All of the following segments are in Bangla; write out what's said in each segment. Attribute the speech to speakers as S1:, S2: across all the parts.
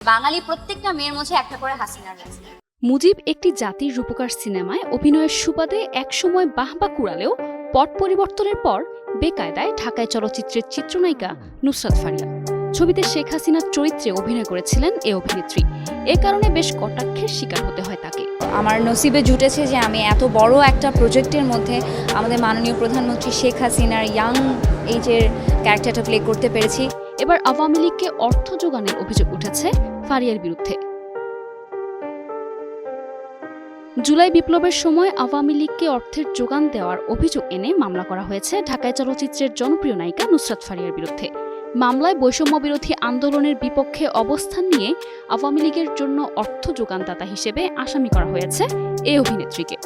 S1: বাঙালি প্রত্যেকটা মেয়ের মধ্যে একটা করে হাসিনা রয়েছে।
S2: মুজিব একটি জাতির রূপকার সিনেমায় অভিনয়ের সুবাদে একসময় বাহবা কুড়ালেও পট পরিবর্তনের পর বেকায়দায় ঢাকায় চলচ্চিত্রের চিত্রনায়িকা নুসরাত ফারিয়া। ছবিতে শেখ হাসিনার চরিত্রে অভিনয় করেছিলেন এ অভিনেত্রী। এ কারণে বেশ কটাক্ষের শিকার হতে হয় তাকে।
S3: আমার নসিবে জুটেছে যে আমি এত বড় একটা প্রজেক্টের মধ্যে আমাদের মাননীয় প্রধানমন্ত্রী শেখ হাসিনার ইয়াং এইজের ক্যারেক্টারটা প্লে করতে পেরেছি।
S2: এবার আওয়ামী লীগকে অর্থ যোগানের অভিযোগ উঠেছে ফারিয়ার বিরুদ্ধে। জুলাই বিপ্লবের সময় আওয়ামী লীগকে অর্থের যোগান দেওয়ার অভিযোগ এনে মামলা করা হয়েছে ঢাকায় চলচ্চিত্রের জনপ্রিয় নায়িকা নুসরাত ফারিয়ার বিরুদ্ধে। মামলায় বৈষম্য বিরোধী আন্দোলনের বিপক্ষে অবস্থান নিয়ে আওয়ামী লীগের জন্য অর্থ যোগানদাতা হিসেবে আসামি করা হয়েছে এই অভিনেত্রীকে।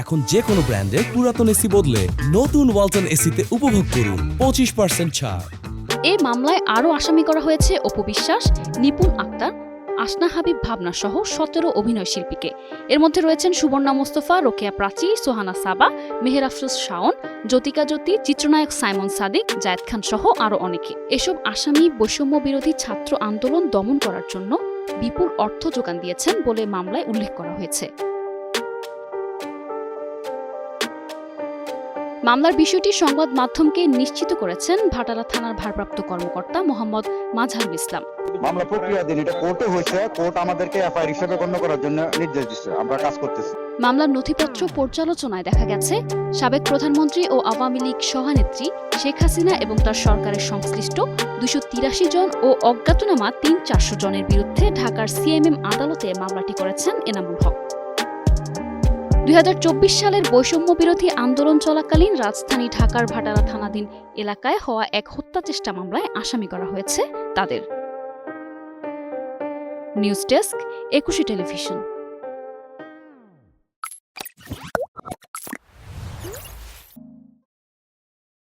S4: এখন যে কোনো ব্র্যান্ডের পুরাতন এসি বদলে নতুন ওয়ালটন এসিতে উপভোগ করুন পঁচিশ পার্সেন্ট ছাড়।
S2: এ মামলায় আরও আসামি করা হয়েছে অপু বিশ্বাস, নিপুণ আক্তার, আসনা হাবিব ভাবনা সহ সতেরো অভিনয় শিল্পীকে। এর মধ্যে রয়েছেন সুবর্ণা মোস্তফা, রোকেয়া প্রাচী, সোহানা সাবা, মেহের আফরোজ শাওন, জ্যোতিকা জ্যোতি, চিত্রনায়ক সাইমন সাদিক, জায়েদ খান সহ আরও অনেকে। এসব আসামি বৈষম্য বিরোধী ছাত্র আন্দোলন দমন করার জন্য বিপুল অর্থ যোগান দিয়েছেন বলে মামলায় উল্লেখ করা হয়েছে। মামলার বিষয়টি সংবাদ মাধ্যমকে নিশ্চিত করেছেন ভাটারা থানার ভারপ্রাপ্ত কর্মকর্তা মোহাম্মদ মাঝহারুল ইসলাম।
S5: মামলা প্রক্রিয়াধীন এটা কোর্টে হয়েছে কোর্ট আমাদেরকে এফআইআর হিসেবে গণ্য করার জন্য নির্দেশ দিচ্ছে আমরা কাজ করতেছি।
S2: মামলার নথিপত্র পর্যালোচনায় দেখা গেছে সাবেক প্রধানমন্ত্রী ও আওয়ামী লীগ সভানেত্রী শেখ হাসিনা এবং তার সরকারের সংশ্লিষ্ট দুশো তিরাশি জন ও অজ্ঞাতনামা তিন চারশো জনের বিরুদ্ধে ঢাকার সিএমএম আদালতে মামলাটি করেছেন এনামুল হক। দুই হাজার চব্বিশ সালের বৈষম্য বিরোধী আন্দোলন চলাকালীন রাজধানী ঢাকার ভাটারা থানাধীন এলাকায় হওয়া এক হত্যা চেষ্টা মামলায় আসামি করা হয়েছে তাদের। News desk, Ekushey television.